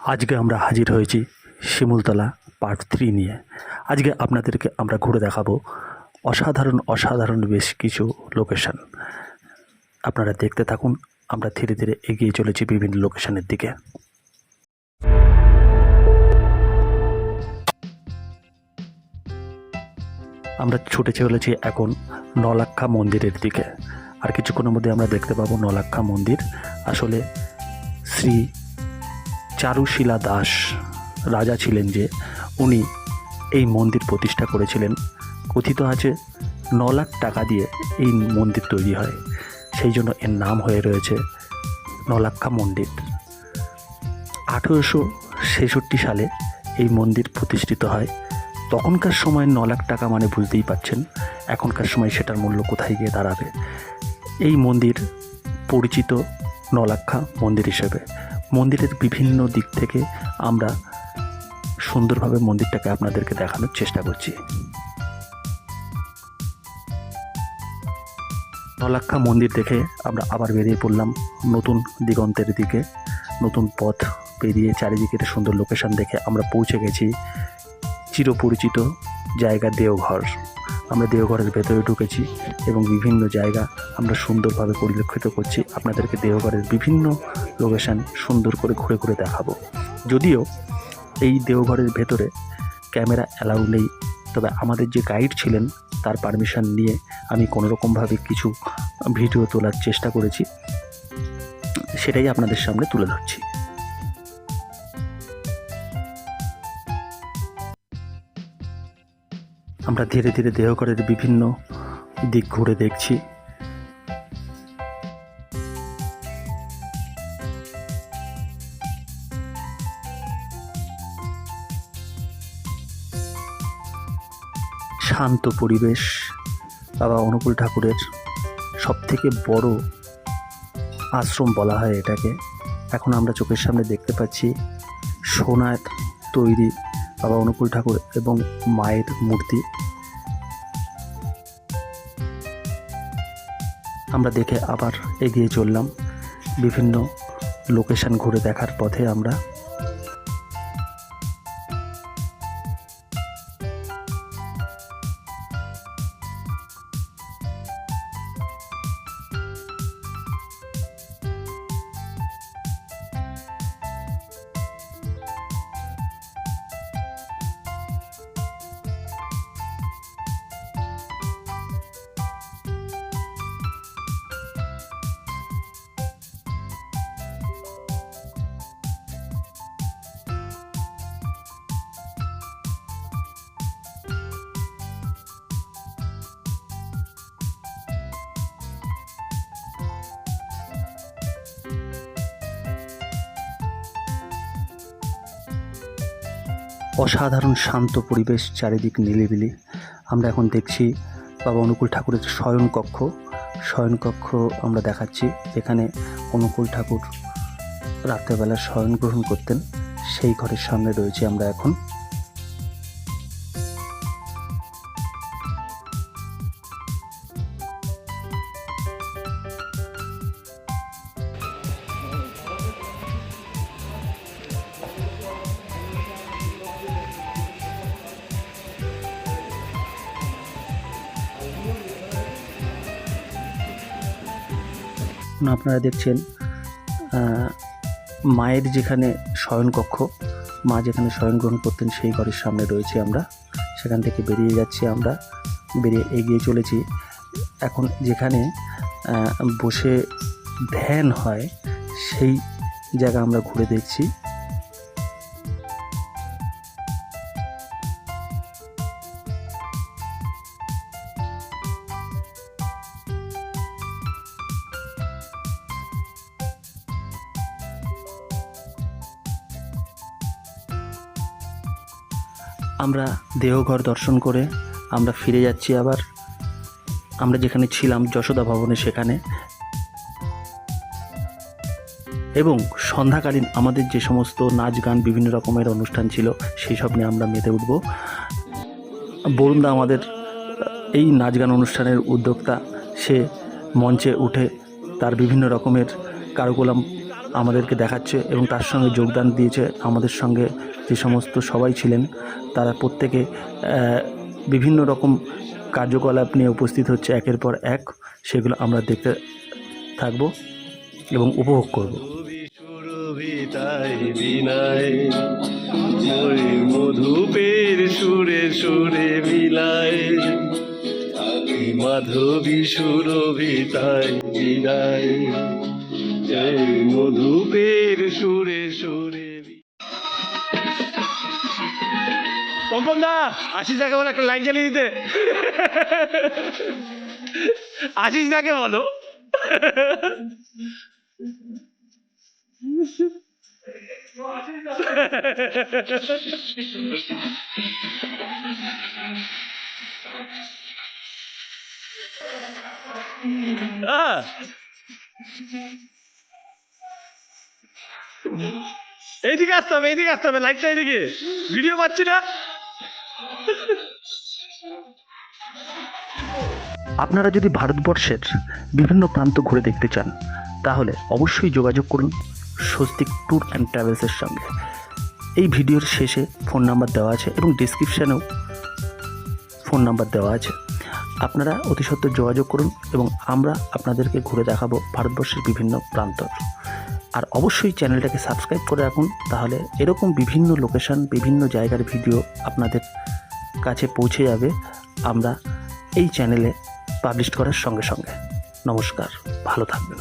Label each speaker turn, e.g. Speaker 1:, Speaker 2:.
Speaker 1: আজকে আমরা হাজির হয়েছি শিমুলতলা পার্ট থ্রি নিয়ে। আজকে আপনাদেরকে আমরা ঘুরে দেখাবো অসাধারণ অসাধারণ বেশ কিছু লোকেশন আপনারা দেখতে থাকুন, আমরা ধীরে ধীরে এগিয়ে চলেছি বিভিন্ন লোকেশনের দিকে। আমরা ছুটে চলেছি এখন নলাক্ষা মন্দিরের দিকে। আর কিছুক্ষণের মধ্যে আমরা দেখতে পাবো নলাক্ষা মন্দির। আসলে শ্রী চারুশীলা দাস রাজা ছিলেন যে, উনি এই মন্দির প্রতিষ্ঠা করেছিলেন। কথিত আছে, ন লাখ টাকা দিয়ে এই মন্দির তৈরি হয়। সেই জন্য এর নাম হয়ে রয়েছে নলাক্ষা মন্দির। আঠেরোশো ছেষট্টি সালে এই মন্দির প্রতিষ্ঠিত হয়। তখনকার সময় ন লাখ টাকা মানে বুঝতেই পাচ্ছেন এখনকার সময় সেটার মূল্য কোথায় গিয়ে দাঁড়াবে? এই মন্দির পরিচিত নলাক্ষা মন্দির হিসেবে। মন্দিরের বিভিন্ন দিক থেকে আমরা সুন্দরভাবে মন্দিরটাকে আপনাদেরকে দেখানোর চেষ্টা করছি। নলাক্ষা মন্দির দেখে আমরা আবার বেরিয়ে পড়লাম নতুন দিগন্তের দিকে। নতুন পথ পেরিয়ে চারিদিকের সুন্দর লোকেশান দেখে আমরা পৌঁছে গেছি। চিরপরিচিত জায়গা দেওঘর। আমরা দেওঘরের ভেতরে ঢুকেছি এবং বিভিন্ন জায়গা আমরা সুন্দরভাবে পরিলক্ষিত করছি। আপনাদেরকে দেওঘরের বিভিন্ন লোকেশন সুন্দর করে ঘুরে ঘুরে দেখাবো। যদিও এই দেওঘরের ভেতরে ক্যামেরা অ্যালাউ নেই, তবে আমাদের যে গাইড ছিলেন, তার পারমিশন নিয়ে আমি কোনোরকমভাবে কিছু ভিডিও তোলার চেষ্টা করেছি। সেটাই আপনাদের সামনে তুলে ধরছি। আমরা ধীরে ধীরে দেহঘরের বিভিন্ন দিক ঘুরে দেখছি। শান্ত পরিবেশ। বাবা অনুকূল ঠাকুরের সবথেকে বড় আশ্রম বলা হয় এটাকে। এখন আমরা চোখের সামনে দেখতে পাচ্ছি সোনার তৈরি বাবা অনুকূল ঠাকুর এবং মায়ের মূর্তি। আমরা দেখে আবার এগিয়ে চললাম। বিভিন্ন লোকেশন ঘুরে দেখার পথে আমরা অসাধারণ শান্ত পরিবেশ চারিদিক নিলিবিলি। আমরা এখন দেখছি বাবা অনুকূল ঠাকুরের শয়ন কক্ষ। শয়ন কক্ষ আমরা দেখাচ্ছি যেখানে অনুকূল ঠাকুর রাত্রেবেলা শয়ন গ্রহণ করতেন। সেই ঘরের সামনে রয়েছে আমরা এখন। আপনারা দেখছেন মায়ের যেখানে শয়নকক্ষ, মা যেখানে শয়ন গ্রহণ করতেন সেই ঘরের সামনে রয়েছে আমরা। সেখান থেকে বেরিয়ে যাচ্ছি আমরা, বেরিয়ে এগিয়ে চলেছি। এখন যেখানে বসে ধ্যান হয়, সেই জায়গা আমরা ঘুরে দেখছি। আমরা দেহঘর দর্শন করে আমরা ফিরে যাচ্ছি আবার। আমরা যেখানে ছিলাম, যশোদা ভবনে সেখানে। এবং সন্ধ্যাকালীন আমাদের যে সমস্ত নাচ গান, বিভিন্ন রকমের অনুষ্ঠান ছিল, সেই সব নিয়ে আমরা মেতে উঠব। বরুণদা আমাদের, এই নাচ গান অনুষ্ঠানের উদ্যোক্তা। সে মঞ্চে উঠে তার বিভিন্ন রকমের কারুকলাম আমাদেরকে দেখাচ্ছে এবং তার সঙ্গে যোগদান দিয়েছে আমাদের সঙ্গে যে সমস্ত সবাই ছিলেন, তারা প্রত্যেকে বিভিন্ন রকম কার্যকলাপ নিয়ে উপস্থিত হচ্ছে একের পর এক। সেগুলো আমরা দেখতে থাকব এবং উপভোগ করব।
Speaker 2: মধুপের সুরে সুরে মিলায় মাধবী সুরভিতায় বিনায়। এই মধুপের সুরে সুরে কম্পন দা আশিস দাকে বলে একটা লাইন চালিয়ে দিতে। আশিস দাকে বলো। আহ। এইদিকে আসতে হবে, এইদিকে আসতে হবে, লাইটটা এইদিকে। ভিডিও পাচ্ছি না।
Speaker 1: আপনারা যদি ভারতবর্ষের বিভিন্ন প্রান্ত ঘুরে দেখতে চান, তাহলে অবশ্যই যোগাযোগ করুন স্বস্তিক ট্যুর অ্যান্ড ট্রাভেলসের সঙ্গে। এই ভিডিওর শেষে ফোন নাম্বার দেওয়া আছে এবং ডিসক্রিপশানেও ফোন নাম্বার দেওয়া আছে। আপনারা অতি সত্ত্বর যোগাযোগ করুন এবং আমরা আপনাদেরকে ঘুরে দেখাবো ভারতবর্ষের বিভিন্ন প্রান্ত আর অবশ্যই চ্যানেলটাকে সাবস্ক্রাইব করে রাখুন, তাহলে এরকম বিভিন্ন লোকেশান, বিভিন্ন জায়গার ভিডিও আপনাদের কাছে পৌঁছে যাবে আমরা এই চ্যানেলে পাবলিশ করার সঙ্গে সঙ্গে। নমস্কার, ভালো থাকবেন।